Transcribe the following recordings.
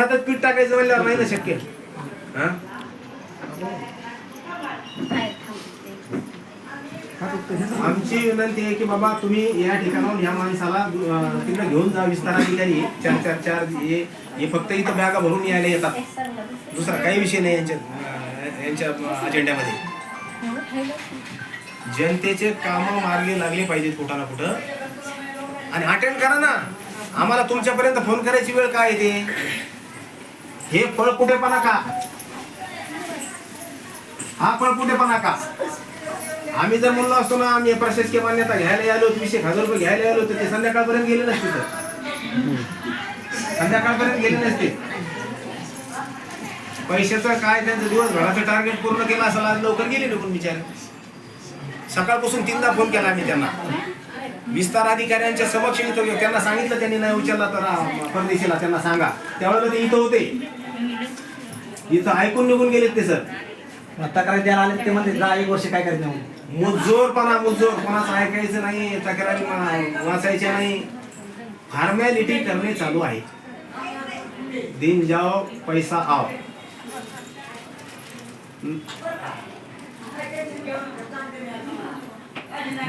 पिठातच पीठ टाकायचं म्हणल्यावर नाही ना शक्य. हा? आमची विनंती आहे की बाबा तुम्ही या ठिकाणाहून या माणसाला तिकडे घेऊन जा विस्तारा अधिकारी. चार चार चार हे हे फक्त इथं बॅगा भरून यायला येतात. दुसरा काही विषय नाही यांच्या यांच्या अजेंड्यामध्ये. जनतेचे काम मार्गे लागले पाहिजेत कुठं ना कुठं. आणि अटेंड करा ना. आम्हाला तुमच्यापर्यंत फोन करायची वेळ काय येते हे फळ कुठेपणा का हा फळ कुठेपणा का आम्ही जर म्हणलो असतो ना आम्ही प्रशासकीय मान्यता घ्यायला आलो वीस एक हजार रुपये घ्यायला आलो तर ते संध्याकाळपर्यंत गेले नसते तर संध्याकाळपर्यंत गेले नसते. पैशाचं काय त्यांचं दिवसभराचं टार्गेट पूर्ण केलं असं आज लवकर गेले निघून बिचारे? सकाळपासून तीनदा फोन केला आम्ही त्यांना. विस्तार अधिकाऱ्यांच्या समक्ष इथं त्यांना सांगितलं त्यांनी नाही उचलला तर परदेशीला त्यांना सांगा. त्यावेळेला ते इथं होते. इथं ऐकून निघून गेलेत ते सर. तक्रार द्यायला आले ते म्हणते दहा एक वर्ष काय करत नाही मुजोरपणा मुजोर. कोणाचं ऐकायचं नाही तक्रारी मा- वाचायच्या नाही. फॉर्मॅलिटी करणे चालू आहे. दिन जाओ पैसा आओ.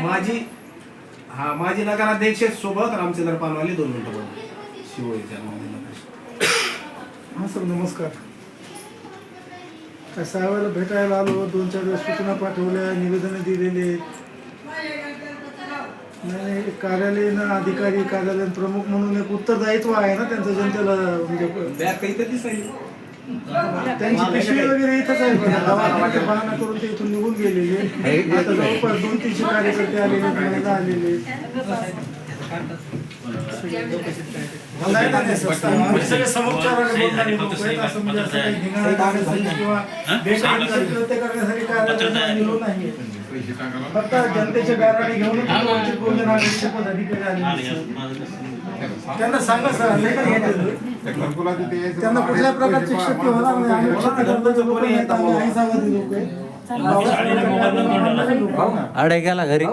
माझी हा माझी नगराध्यक्ष सोबत रामचंद्र पानवाले दोन मिनिटं बोलले शिवोळीच्या हा सर नमस्कार. साहेबाला भेटायला आलो. दोन चार वेळेस सूचना पाठवल्या निवेदनं दिलेले. नाही कार्यालयीन अधिकारी कार्यालयीन प्रमुख म्हणून एक उत्तरदायित्व आहे ना त्यांचं जनतेला म्हणजे त्यांची पिशवी वगैरे इथंच आहे बहाणा करून ते इथून निघून गेलेले. आता जवळपास दोन तीनशे कार्यकर्ते आलेले महिला आलेले. सगळे. फक्त घेऊन वंचित बहुजन आघाडीचे पदाधिकारी. त्यांना सांगा सर नाही का घेतलेलं? त्यांना कुठल्या प्रकारची शक्य होणार नाही आम्ही क्षतिग्रस्त लोक नाही, आम्ही अहिंसावादी लोक आहे. आडे गेला घरी